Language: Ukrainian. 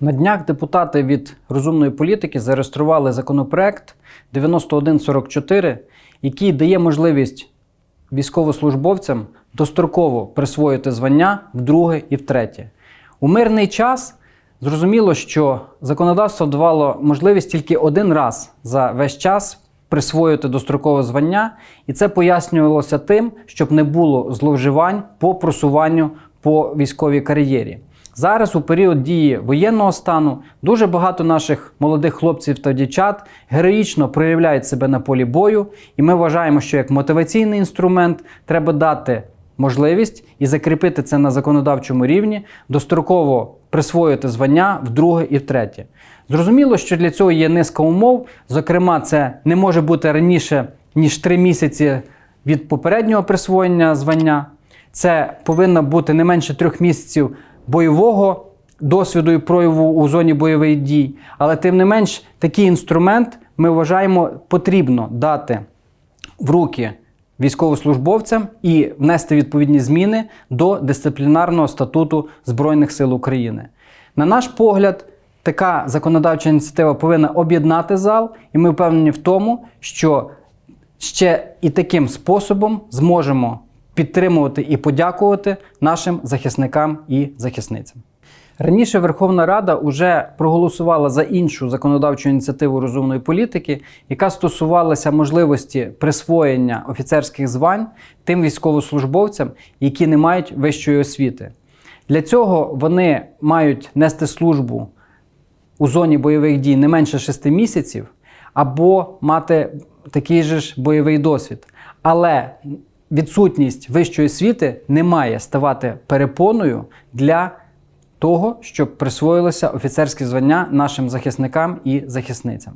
На днях депутати від розумної політики зареєстрували законопроект 9144, який дає можливість військовослужбовцям достроково присвоїти звання вдруге і втретє. У мирний час зрозуміло, що законодавство давало можливість тільки один раз за весь час присвоїти дострокове звання, і це пояснювалося тим, щоб не було зловживань по просуванню по військовій кар'єрі. Зараз, у період дії воєнного стану, дуже багато наших молодих хлопців та дівчат героїчно проявляють себе на полі бою, і ми вважаємо, що як мотиваційний інструмент треба дати можливість і закріпити це на законодавчому рівні, достроково присвоїти звання вдруге і втретє. Зрозуміло, що для цього є низка умов. Зокрема, це не може бути раніше ніж три місяці від попереднього присвоєння звання. Це повинно бути не менше трьох місяців бойового досвіду і прояву у зоні бойових дій. Але тим не менш, такий інструмент ми вважаємо потрібно дати в руки військовослужбовцям і внести відповідні зміни до дисциплінарного статуту Збройних сил України. На наш погляд, така законодавча ініціатива повинна об'єднати зал, і ми впевнені в тому, що ще і таким способом зможемо підтримувати і подякувати нашим захисникам і захисницям. Раніше Верховна Рада вже проголосувала за іншу законодавчу ініціативу розумної політики, яка стосувалася можливості присвоєння офіцерських звань тим військовослужбовцям, які не мають вищої освіти. Для цього вони мають нести службу у зоні бойових дій не менше 6 місяців, або мати такий же ж бойовий досвід. Але відсутність вищої освіти не має ставати перепоною для того, щоб присвоїлося офіцерське звання нашим захисникам і захисницям.